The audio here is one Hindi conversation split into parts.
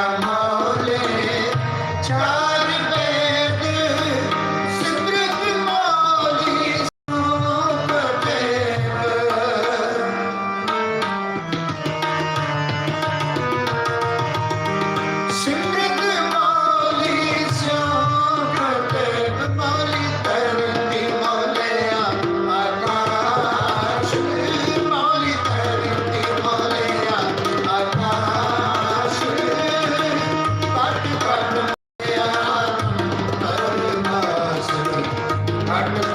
llama. பாடுங்க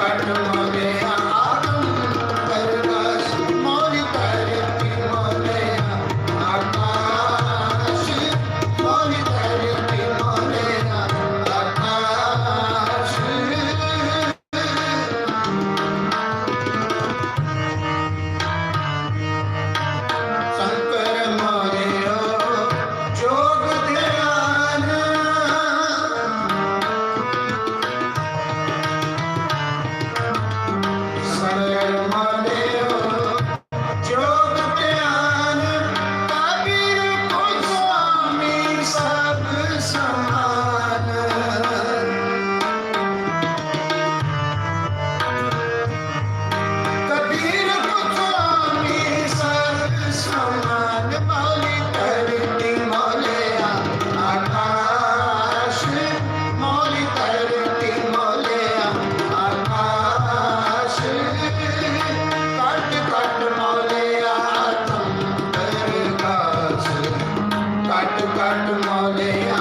yeah.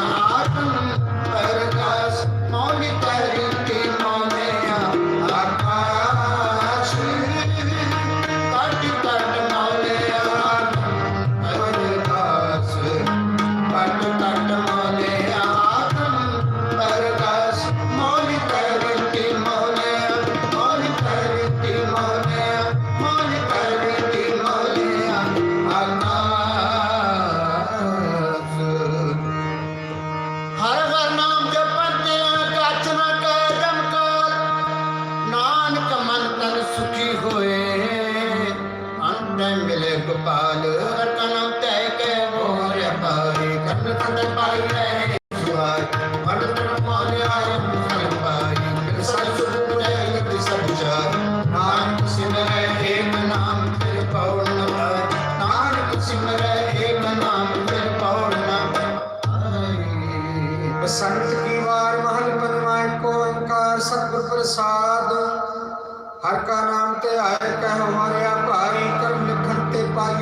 गोपाल, हर का तय के मोर पाए कर्ण खंड पाई रहे शिवाय मन तन मान आय मन पाई कृष्ण सुर रहे गति सब जाय नाम सिमर हे नाम फिर पौर्ण नाम सिमर हे नाम फिर पौर्ण बसंत की वार महल बनवाए को ओंकार सत्व प्रसाद। हर का नाम ते हर कह हमारे आप हरी कर्म लिखन ते पाई